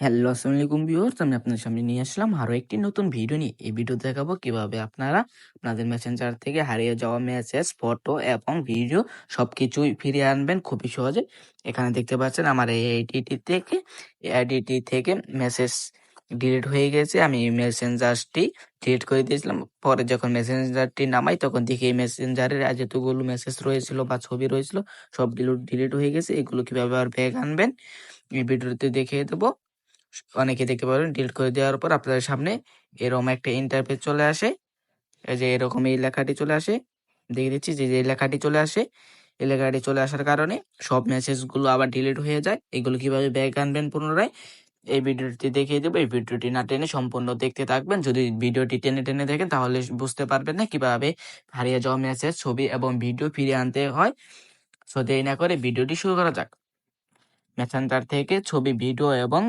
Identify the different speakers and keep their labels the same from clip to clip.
Speaker 1: Hello আসসালামু আলাইকুম viewers. আমি আপনাদের সামনে নিয়ে আসলাম আরও একটি নতুন ভিডিও নিয়ে। এই ভিডিও দেখাবো কীভাবে আপনারা আপনাদের মেসেঞ্জার থেকে হারিয়ে যাওয়া মেসেজ ফটো এবং ভিডিও সব কিছুই ফিরিয়ে আনবেন খুবই সহজে। এখানে দেখতে পাচ্ছেন আমার এই আইডিটি থেকে আইডিটি থেকে মেসেজ ডিলিট হয়ে গেছে। আমি মেসেঞ্জারটি ডিলিট করে দিয়েছিলাম। পরে যখন মেসেঞ্জারটি নামাই, তখন দেখি এই মেসেঞ্জারের যতগুলো মেসেজ রয়েছিল বা ছবি রয়েছিল, সব ডিলিট ডিলিট হয়ে গেছে। এগুলো কীভাবে আর ব্যাগ আনবেন? এই ভিডিওতে দেখিয়ে দেবো। অনেকে দেখতে পারেন ডিলিট করে দেওয়ার পর আপনাদের সামনে এরকম একটা ইন্টারফেস চলে আসে। এই যে এরকম এই লেখাটি চলে আসে। দেখে দিচ্ছি যে যে লেখাটি চলে আসে, এই লেখাটি চলে আসার কারণে সব মেসেজগুলো আবার ডিলিট হয়ে যায়। এগুলো কীভাবে ব্যাক আনবেন পুনরায়, এই ভিডিওটি দেখিয়ে দেবো। এই ভিডিওটি না টেনে সম্পূর্ণ দেখতে থাকবেন। যদি ভিডিওটি টেনে টেনে দেখেন, তাহলে বুঝতে পারবেন না কীভাবে হারিয়ে যাওয়া মেসেজ ছবি এবং ভিডিও ফিরিয়ে আনতে হয়। সো দেরি না করে ভিডিওটি শুরু করা যাক। মেসেঞ্জার থেকে ছবি ভিডিও এবং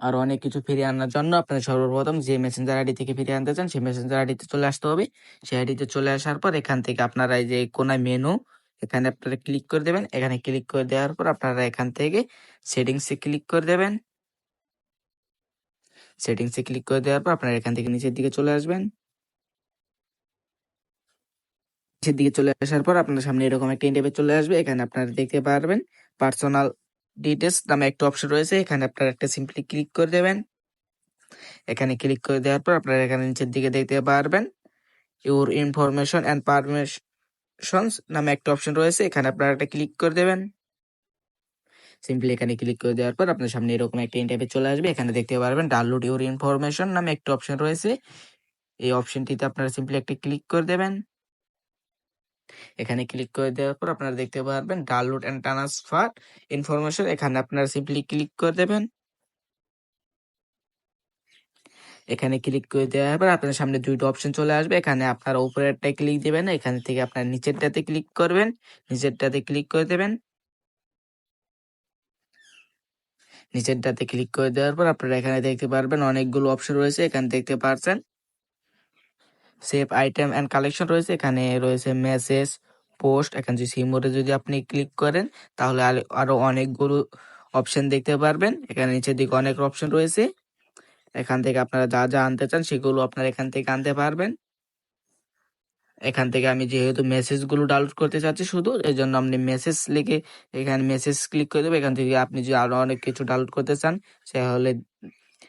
Speaker 1: আরও অনেক কিছু ফিরিয়ে আনার জন্য আপনার সর্বপ্রথম যে মেসেঞ্জার আইডি থেকে ফিরিয়ে আনতে চান, সেই মেসেঞ্জার আইডিতে চলে আসতে হবে। সেই আইডিতে চলে আসার পর এখান থেকে আপনারা এই যে কোনায় মেনু এখানে আপনারা ক্লিক করে দেবেন। এখানে ক্লিক করে দেওয়ার পর আপনারা এখান থেকে সেটিংসে ক্লিক করে দেবেন। সেটিংসে ক্লিক করে দেওয়ার পর আপনারা এখান থেকে নিচের দিকে চলে আসবেন। নিচের দিকে চলে আসার পর আপনার সামনে এরকম একটা ইন্টারভিউ চলে আসবে। এখানে আপনারা দেখতে পারবেন পার্সোনাল ডিটেলস নামে একটা অপশন রয়েছে, এখানে আপনারা একটা সিম্পলি ক্লিক করে দেবেন। এখানে ক্লিক করে দেওয়ার পর আপনারা এখানে নিচের দিকে দেখতে পারবেন ইউর ইনফরমেশন অ্যান্ড পারমিশনস নামে একটা অপশন রয়েছে, এখানে আপনারা একটা ক্লিক করে দেবেন। সিম্পলি এখানে ক্লিক করে দেওয়ার পর আপনার সামনে এরকম একটা ইন্টারভিউ চলে আসবে, এখানে দেখতে পারবেন ডাউনলোড ইউর ইনফরমেশন নামে একটা অপশন রয়েছে। এই অপশনটিতে আপনারা সিম্পলি একটা ক্লিক করে দেবেন। এখানে ক্লিক করে দেওয়ার পর আপনারা দেখতে পারবেন ডাউনলোড অ্যান্ড ট্রান্সফার ইনফরমেশন এখানে আপনারা সিম্পলি ক্লিক করে দেবেন। এখানে ক্লিক করে দেওয়ার পর আপনার সামনে দুইটা অপশন চলে আসবে। এখানে আপনারা উপরেরটায় ক্লিক দিবেন, এখান থেকে আপনার নিচেরটাতে ক্লিক করবেন, নিচেরটাতে ক্লিক করে দেবেন। নিচেরটাতে ক্লিক করে দেওয়ার পর আপনারা এখানে দেখতে পারবেন অনেকগুলো অপশন রয়েছে, এখানে দেখতে পাচ্ছেন সেভ আইটেম অ্যান্ড কালেকশন রয়েছে। এখানে রয়েছে মেসেজ পোস্ট এখানে যদি সিমোরে যদি আপনি ক্লিক করেন, তাহলে আরো- আরও অনেকগুলো অপশন দেখতে পারবেন। এখানে নিচের দিকে অনেক অপশন রয়েছে। এখান থেকে আপনারা যা যা আনতে চান, সেগুলো আপনারা এখান থেকে আনতে পারবেন। এখান থেকে আমি যেহেতু মেসেজগুলো ডাউনলোড করতে চাচ্ছি শুধু, এই জন্য আপনি মেসেজ লিখে এখানে মেসেজ ক্লিক করে দেবেন। এখান থেকে আপনি যদি আরও অনেক কিছু ডাউনলোড করতে চান তাহলে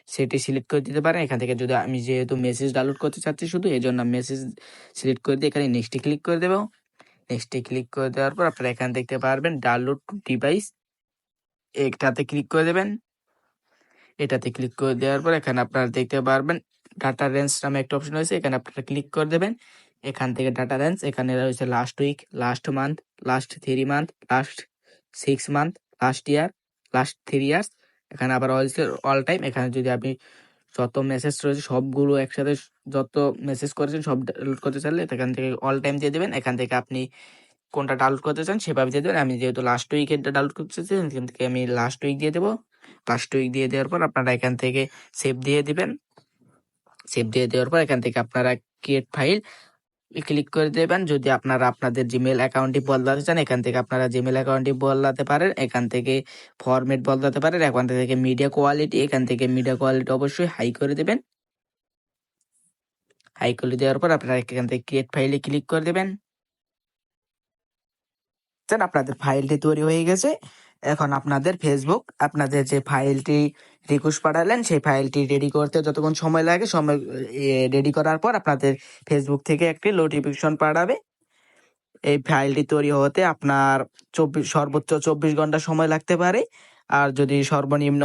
Speaker 1: সেটি সিলেক্ট করে দিতে পারেন। এখান থেকে যদি আমি যেহেতু মেসেজ ডাউনলোড করতে চাচ্ছি শুধু এই জন্য মেসেজ সিলেক্ট করে দিয়ে এখানে নেক্সটে ক্লিক করে দেবো। নেক্সটে ক্লিক করে দেওয়ার পর আপনারা এখানে দেখতে পারবেন ডাউনলোড ডিভাইস একটাতে ক্লিক করে দেবেন। এটাতে ক্লিক করে দেওয়ার পর এখানে আপনারা দেখতে পারবেন ডাটা রেঞ্জ নামে একটা অপশন রয়েছে, এখানে আপনারা ক্লিক করে দেবেন। এখান থেকে ডাটা রেঞ্জ এখানে রয়েছে last week last month last three month last six month last year last three years এখানে আবার অল টাইম এখানে যদি আপনি যত মেসেজ রয়েছে, সবগুলো একসাথে যত মেসেজ করেছেন, সব ডাউনলোড করতে চাইলে এখান থেকে অল টাইম দিয়ে দেবেন। এখান থেকে আপনি কোনটা ডাউনলোড করতে চান সেভাবে দিয়ে দেবেন। আমি যেহেতু লাস্ট উইকেরটা ডাউনলোড করতে চাইছি, এখান থেকে আমি লাস্ট উইক দিয়ে দেবো। লাস্ট উইক দিয়ে দেওয়ার পর আপনারা এখান থেকে সেভ দিয়ে দিবেন। সেভ দিয়ে দেওয়ার পর এখান থেকে আপনারা ক্রিয়েট ফাইল ক্লিক করে দেবেন। যদি আপনারা আপনাদের জিমেল অ্যাকাউন্টটি বদলাতে চান, এখান থেকে আপনারা জিমেল অ্যাকাউন্টটি বদলাতে পারেন। এখান থেকে ফরম্যাট বদলাতে পারেন। এখান থেকে মিডিয়া কোয়ালিটি এখান থেকে মিডিয়া কোয়ালিটি অবশ্যই হাই করে দেবেন। হাই করে দেওয়ার পর আপনারা এখান থেকে ক্রিয়েট ফাইলে ক্লিক করে দেবেন। আপনাদের ফাইলটি তৈরি হয়ে গেছে। এখন আপনাদের ফেসবুক আপনাদের যে ফাইলটি রিকোয়েস্ট পাঠালেন, সেই ফাইলটি রেডি করতে যতক্ষণ সময় লাগে, সময় রেডি করার পর আপনাদের ফেসবুক থেকে একটি নোটিফিকেশন পাঠাবে। এই ফাইলটি তৈরি হতে আপনার চব্বিশ সর্বোচ্চ চব্বিশ ঘণ্টা সময় লাগতে পারে। আর যদি সর্বনিম্ন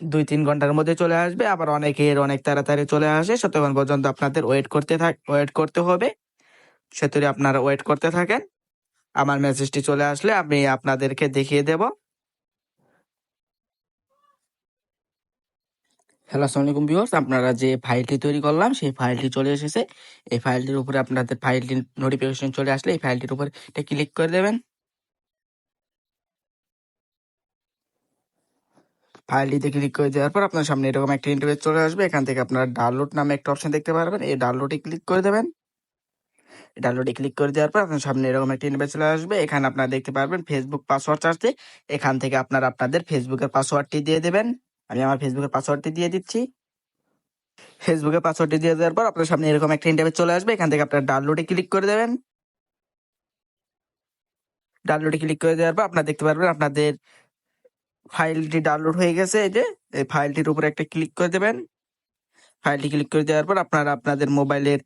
Speaker 1: দুই তিন ঘণ্টার মধ্যে চলে আসবে, আবার অনেকের অনেক তাড়াতাড়ি চলে আসে ততক্ষণ পর্যন্ত আপনাদের ওয়েট করতে থাক ওয়েট করতে হবে। সেতুরে আপনারা ওয়েট করতে থাকেন। আমার মেসেজটি চলে আসলে আমি আপনাদেরকে দেখিয়ে দেব। হ্যালো আসসালামু আলাইকুম ভিউয়ার্স আপনারা যে ফাইলটি তৈরি করলাম, সেই ফাইলটি চলে এসেছে। এই ফাইলটির উপরে আপনাদের ফাইলটির নোটিফিকেশন চলে আসলে এই ফাইলটির উপরে এটা ক্লিক করে দেবেন। ফাইলটিতে ক্লিক করে দেওয়ার পর আপনার সামনে এরকম একটা ইন্টারফেস চলে আসবে। এখান থেকে আপনারা ডাউনলোড নামে একটা অপশন দেখতে পারবেন। এই ডাউনলোডে ক্লিক করে দেবেন। ডাউনলোডে ক্লিক করে দেওয়ার পর আপনার সামনে এরকম একটা ইনভেস চলে আসবে। এখানে আপনারা দেখতে পারবেন ফেসবুক পাসওয়ার্ড চাচ্ছে এখান থেকে আপনারা আপনাদের ফেসবুকের পাসওয়ার্ডটি দিয়ে দেবেন। আমি আমার ফেসবুকের পাসওয়ার্ডটি দিয়ে দিচ্ছি। ফেসবুকের পাসওয়ার্ডটি দিয়ে দেওয়ার পর আপনার সামনে এরকম একটা ইন্টারভেস চলে আসবে। এখান থেকে আপনার ডাউনলোডে ক্লিক করে দেবেন। ডাউনলোডে ক্লিক করে দেওয়ার পর আপনারা দেখতে পারবেন আপনাদের ফাইলটি ডাউনলোড হয়ে গেছে। এই যে, এই ফাইলটির উপরে একটা ক্লিক করে দেবেন। ফাইলটি ক্লিক করে দেওয়ার পর আপনারা আপনাদের মোবাইলের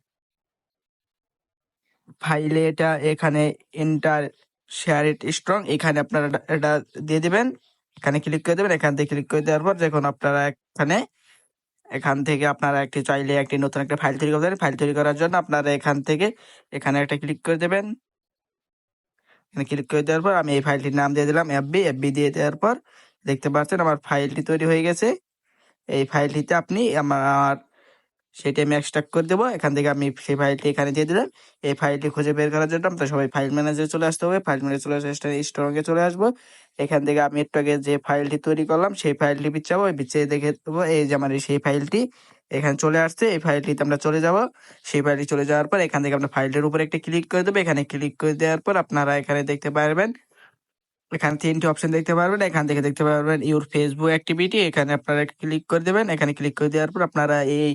Speaker 1: ফাইলে এটা এখানে এন্টার শেয়ার ইট স্ট্রং এখানে আপনারা এটা- দিয়ে দিবেন। এখানে ক্লিক করে দেবেন, এখান থেকে ক্লিক করে দেওয়ার পর যখন আপনারা এখানে, এখান থেকে আপনারা একটি চাইলে একটি নতুন একটা ফাইল তৈরি করতে ফাইল তৈরি করার জন্য আপনারা এখান থেকে এখানে একটা ক্লিক করে দেবেন। এখানে ক্লিক করে দেওয়ার পর আমি এই ফাইলটির নাম দিয়ে দিলাম এফবি এফবি দিয়ে দেওয়ার পর দেখতে পাচ্ছেন আমার ফাইলটি তৈরি হয়ে গেছে। এই ফাইলটিতে আপনি আমার সেটি আমি এক্সট্রাক্ট করে দেবো। এখান থেকে আমি সেই ফাইলটি এখানে দিয়ে দিলাম। এই ফাইলটি খুঁজে বের করার জন্য আপনার সবাই ফাইল ম্যানেজারে চলে আসতে হবে। ফাইল ম্যানেজার চলে আসতে স্ট্রংয়ে চলে আসব। এখান থেকে আমি একটু আগে যে ফাইলটি তৈরি করলাম, সেই ফাইলটি বিচ্ছাবো ওই বিচ্ছে দেখে দেবো, এই যে আমার সেই ফাইলটি এখানে চলে আসছে। এই ফাইলটিতে আমরা চলে যাব। সেই ফাইলটি চলে যাওয়ার পর এখান থেকে আপনার ফাইলটির উপরে একটা ক্লিক করে দেবো। এখানে ক্লিক করে দেওয়ার পর আপনারা এখানে দেখতে পারবেন, এখানে তিনটি অপশন দেখতে পারবেন। এখান থেকে দেখতে পারবেন ইউর ফেসবুক অ্যাক্টিভিটি এখানে আপনারা ক্লিক করে দেবেন। এখানে ক্লিক করে দেওয়ার পর আপনারা এই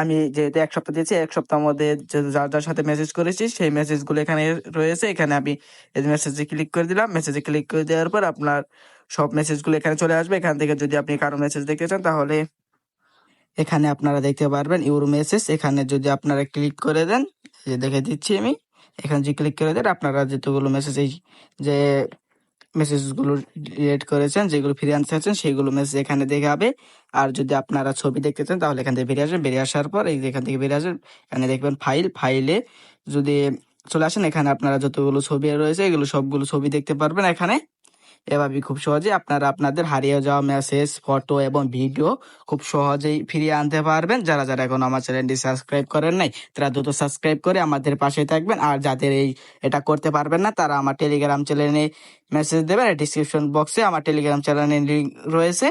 Speaker 1: আমি যেহেতু এক সপ্তাহ দিয়েছি, এক সপ্তাহের মধ্যে যার যার সাথে মেসেজ করেছি, সেই মেসেজগুলো এখানে রয়েছে। এখানে আমি এই মেসেজে ক্লিক করে দিলাম। মেসেজে ক্লিক করে দেওয়ার পর আপনার সব মেসেজগুলো এখানে চলে আসবে। এখান থেকে যদি আপনি কারও মেসেজ দেখতে চান, তাহলে এখানে আপনারা দেখতে পারবেন ইউর মেসেজ এখানে যদি আপনারা ক্লিক করে দেন যে দেখে দিচ্ছি আমি। এখানে যে ক্লিক করে দেন, আপনারা যেগুলো মেসেজ এই যে মেসেজগুলো ডিলিট করেছেন, যেগুলো ফিরে আনতে চাচ্ছেন সেইগুলো মেসেজ এখানে দেখে হবে আর যদি আপনারা ছবি দেখতে চান, তাহলে এখান থেকে বেরিয়ে আসবেন। বেরিয়ে আসার পর এই এখান থেকে বেরিয়ে আসবেন, এখানে দেখবেন ফাইল ফাইলে যদি চলে আসেন, এখানে আপনারা যতগুলো ছবি রয়েছে, এগুলো সবগুলো ছবি দেখতে পারবেন এখানে। এভাবে খুব সহজে আপনারা আপনাদের হারিয়ে যাওয়া মেসেজ ফটো এবং ভিডিও খুব সহজেই ফিরিয়ে আনতে পারবেন। যারা যারা এখন আমার চ্যানেলটি সাবস্ক্রাইব করেন নাই, তারা দ্রুত সাবস্ক্রাইব করে আমাদের পাশে থাকবেন। আর যাদের এই, এটা করতে পারবেন না, তারা আমার টেলিগ্রাম চ্যানেলে মেসেজ দেবেন। ডিসক্রিপশন বক্সে আমার টেলিগ্রাম চ্যানেলের লিঙ্ক রয়েছে।